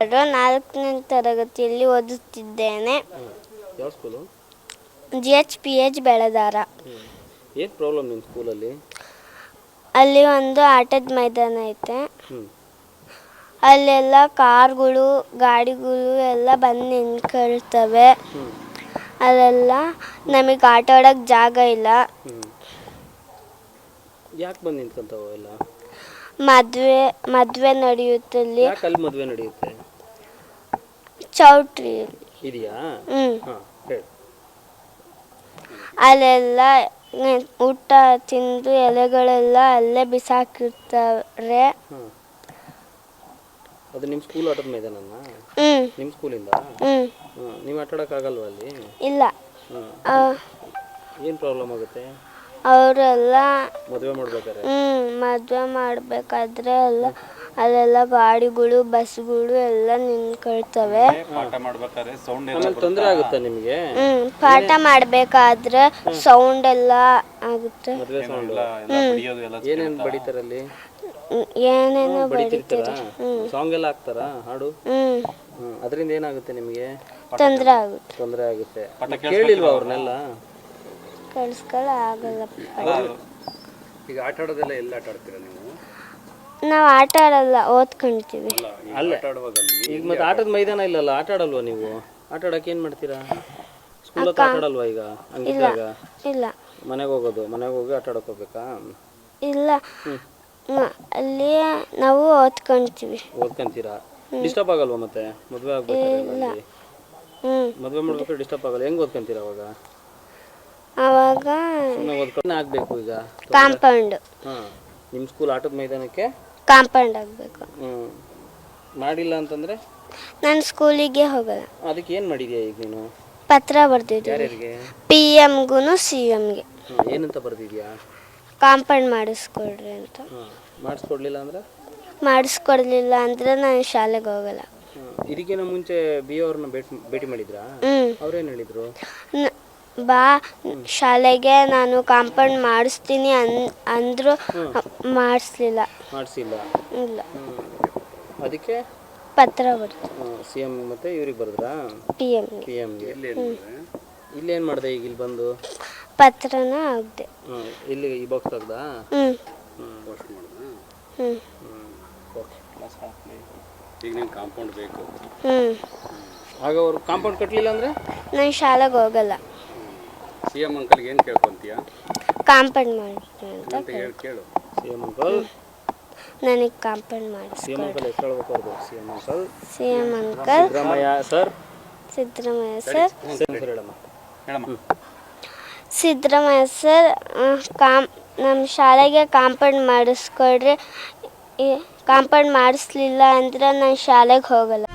ನಾಲ್ಕನೇ ತರಗತಿಯಲ್ಲಿ ಓದುತ್ತಿದ್ದೇನೆ. ಯಾವ school G H P H ಬೆಳೆದಾರ. ಏನು ಪ್ರಾಬ್ಲಮ್ ನಿಮ್ಮ ಸ್ಕೂಲಲ್ಲಿ ಅಲ್ಲಿ? ಒಂದು ಆಟದ ಮೈದಾನ ಐತೆ. ಅಲ್ಲೆಲ್ಲ ಕಾರ್ಗಳು ಗಾಡಿಗಳು ಎಲ್ಲ ಬಂದು ನಿಂತ್ಕೊಳ್ತವೆ. ಅಲ್ಲೆಲ್ಲ ನಮಗೆ ಆಟ ಆಡೋಕೆ ಜಾಗ ಇಲ್ಲ. ಯಾಕೆ ಬಂದು ನಿಂತ್ಕೊಂತಾವ ಎಲ್ಲ ಮದುವೆ ಮದುವೆ ನಡೆಯುತ್ತಲ್ಲಿ. ಯಾಕೆ ಅಲ್ಲಿ ಮದುವೆ ನಡೆಯುತ್ತೆ? ಚೌಟ್ರಿ. ಇದೆಯಾ? ಹಾಂ ಹೇಳಿ. ಅಲ್ಲೆಲ್ಲ ಊಟ ತಿಂದು ಎಲೆಗಳೆಲ್ಲ ಅಲ್ಲೇ ಬಿಸಾಕಿರ್ತಾರೆ. ಹಾಂ ಅದು ನಿಮ್ಮ ಸ್ಕೂಲ್ ಆಟದ ಮೈದಾನನ? ಹ್ಞೂ ನಿಮ್ಮ ಸ್ಕೂಲಿಂದ ಇಂದ? ಹಾಂ ನೀವು ಆಟ ಆಗಲ್ವಾ ಅಲ್ಲಿ? ಇಲ್ಲ. ಹಾಂ ಏನು ಪ್ರಾಬ್ಲಮ್ ಆಗುತ್ತೆ? ಅವರೆಲ್ಲ ಹ್ಮ್ ಮದ್ವೆ ಮಾಡ್ಬೇಕಾದ್ರೆ? ಮದುವೆ ಮಾಡಬೇಕಾದ್ರೆ ಎಲ್ಲ ಅಲ್ಲೆಲ್ಲ ಗಾಡಿಗಳು ಬಸ್ಗಳು ಎಲ್ಲ ನಿಂತ್ಕೊಳ್ತವೆ. ಪಾಠ ಮಾಡ್ಬೇಕಾದ್ರೆ ಸೌಂಡ್ ಆಮೇಲೆ ತೊಂದರೆ ಆಗುತ್ತೆ ನಿಮಗೆ? ಹ್ಮ್ ಪಾಠ ಮಾಡ್ಬೇಕಾದ್ರೆ ಸೌಂಡ್ ಎಲ್ಲ ಆಗುತ್ತೆ. ಮದುವೆ ಸೌಂಡ್ ಎಲ್ಲ ಎಲ್ಲ ಬಡಿಯೋದು ಎಲ್ಲ ಏನೇನು ಬಡಿತಾರಲ್ಲಿ? ಹ್ಮ್, ಏನೇನೋ ಬಡಿತಿರ್ತಾರಾ? ಸಾಂಗ್ ಎಲ್ಲ ಹಾಕ್ತಾರಾ? ಹಾಡು? ಹ್ಞೂ ಅದರಿಂದ ಏನಾಗುತ್ತೆ ನಿಮಗೆ? ತೊಂದರೆ ಆಗುತ್ತೆ. ತೊಂದರೆ ಆಗುತ್ತೆ. ಕೇಳಿಲ್ವಾ ಅವ್ರನ್ನೆಲ್ಲ? ಕಳ್ಸ್ಕೊಳ ಆಗಲ್ಲ ಈಗ ಆಟ ಆಡೋದೆಲ್ಲ ಎಲ್ಲ ಆಟ ಆಡ್ತೀರಾ ನೀವು? ನಾವು ಆಟ ಆಡಲ್ಲ ಓದ್ಕೊಂತೀವಿ. ಅಲ್ಲೇ ಈಗ ಮತ್ತೆ ಆಟದ ಮೈದಾನ ಇಲ್ಲಲ್ಲ ಆಟ ಆಡಲ್ವಾ ನೀವು? ಆಟ ಆಡಕ್ಕೆ ಏನು ಮಾಡ್ತೀರಾ? ಸ್ಕೂಲ್ ಹತ್ರ ಆಟ ಆಡಲ್ವಾ ಈಗ ಹಂಗಿದ್ದಾಗ ಇಲ್ಲ ಮನೆಗೆ ಹೋಗೋದು ಮನೆಗೆ ಹೋಗಿ ಆಟ ಆಡಕ್ಕೆ ಹೋಗ್ಬೇಕಾ? ಇಲ್ಲ. ಹ್ಮ್, ಅಲ್ಲಿ ನಾವು ಓದ್ಕೊಂತೀವಿ. ಓದ್ಕೊಂತೀರಾ? ಡಿಸ್ಟರ್ಬ್ ಆಗಲ್ವಾ ಮತ್ತೆ? ಮದುವೆ ಆಗ್ಬೇಕಾದ್ರೆ ಮದುವೆ ಮಾಡ್ಬೇಕಾದ್ರೆ ಡಿಸ್ಟರ್ಬ್ ಆಗಲ್ಲ. ಹೆಂಗ್ ಓದ್ಕೊಂತೀರಾ ಅವಾಗ? ಓದ್ಕೊಂಡು ಆಗ್ಬೇಕು ಈಗ. ಕಾಂಪೌಂಡ್. ನಿಮ್ ನಿಮ್ಮ ಸ್ಕೂಲ್ ಆಟದ ಮೈದಾನಕ್ಕೆ? ಕಾಂಪೌಂಡ್ ಆಗಬೇಕು. ಮಾಡಿಲ್ಲ ಅಂತಂದ್ರೆ? ನಾನು ಸ್ಕೂಲಿಗೆ ಹೋಗಲ್ಲ. ಅದಕ್ಕೆ ಏನು ಮಾಡಿದ್ಯಾ ಈಗ ನೀನು? ಪತ್ರ ಬರ್ದಿದ್ದೀನಿ ಪಿ ಎಮ್ಗೂ ಸಿ ಎಮ್ಗೆ ಗೆ. ಏನಂತ ಬರ್ದಿದ್ಯಾ? ಕಾಂಪೌಂಡ್ ಮಾಡಿಸ್ಕೊಡ್ರಿ ಅಂತ. ಮಾಡಿಸ್ಕೊಡ್ಲಿಲ್ಲ ಅಂದ್ರೆ? ಮಾಡಿಸ್ಕೊಡ್ಲಿಲ್ಲ ಅಂದ್ರೆ ನಾನು ಶಾಲೆಗೆ ಹೋಗಲ್ಲ. ಇದಕ್ಕಿಂತ ಮುಂಚೆ ಬಿ ಅವ್ರನ್ನ ಭೇಟಿ ಭೇಟಿ ಮಾಡಿದ್ರಾ? ಅವರೇನು ಹೇಳಿದ್ರು? ಬಾ ಶಾಲೆಗೆ ನಾನು ಕಾಂಪೌಂಡ್ ಮಾಡಿಸ್ತೀನಿ ಅನ್ ಅಂದ್ರು ಮಾಡಿಸ್ಲಿಲ್ಲ. ಮಾಡಿಸಿಲ್ಲ. ಇಲ್ಲ. ಅದಕ್ಕೆ? ಪತ್ರ ಬರ್ತು. ಸಿ ಎಂ ಮತ್ತೆ ಇವ್ರಿಗೆ ಬರೆದ್ರಾ? ಪಿ ಎಮ್ಗೆ ಪಿ ಎಮ್ಗೆ ಏನು ಮಾಡಿದೆ? ಈಗ ಇಲ್ಲಿ ಬಂದು? ಪತ್ರನ ಆಗ್ದೆ ಹ್ಮ್. ಇಲ್ಲಿ ಈ ಬಾಕ್ಸ್ ತೆಗ್ದಾ? ಹ್ಞೂ ಹ್ಞೂ ಈಗ ನಿಮ್ಗೆ ಕಾಂಪೌಂಡ್ ಬೇಕು. ಹ್ಞೂ ಆಗ ಅವ್ರು ಕಾಂಪೌಂಡ್ ಕಟ್ಟಲಿಲ್ಲ ಅಂದರೆ? ನಾನು ಶಾಲೆಗೆ ಹೋಗಲ್ಲ. ಸಿ ಎಂ ಅಂಕಲ್ಗೆ ಏನು ಕೇಳ್ಕೊಂತೀಯ? ಕಾಂಪೌಂಡ್ ಮಾಡ್ತೀನಿ ಅಂತ ಅಂತ ಹೇಳಿ ಕೇಳು. C uncle? ನನಗೆ ಕಾಂಪೌಂಡ್ ಸಿ ಎಂ ಅಂಕಲ್ ಹೆಸರು ಹೇಳ್ಬೇಕು ಅವ್ರದ್ದು C uncle. C uncle. Siddaramaiah sir? Siddaramaiah sir sir. ಹೇಳಮ್ಮ. ಹೇಳಮ್ಮ. ಸಿದ್ದರಾಮಯ್ಯ ಸರ್ ಕಾಮ್ ನಮ್ಮ ಶಾಲೆಗೆ ಕಾಂಪೌಂಡ್ ಮಾಡಿಸ್ಕೊಡ್ರಿ. ಕಾಂಪೌಂಡ್ ಮಾಡಿಸ್ಲಿಲ್ಲ ಅಂದ್ರೆ ನಾನು ಶಾಲೆಗೆ ಹೋಗಲ್ಲ.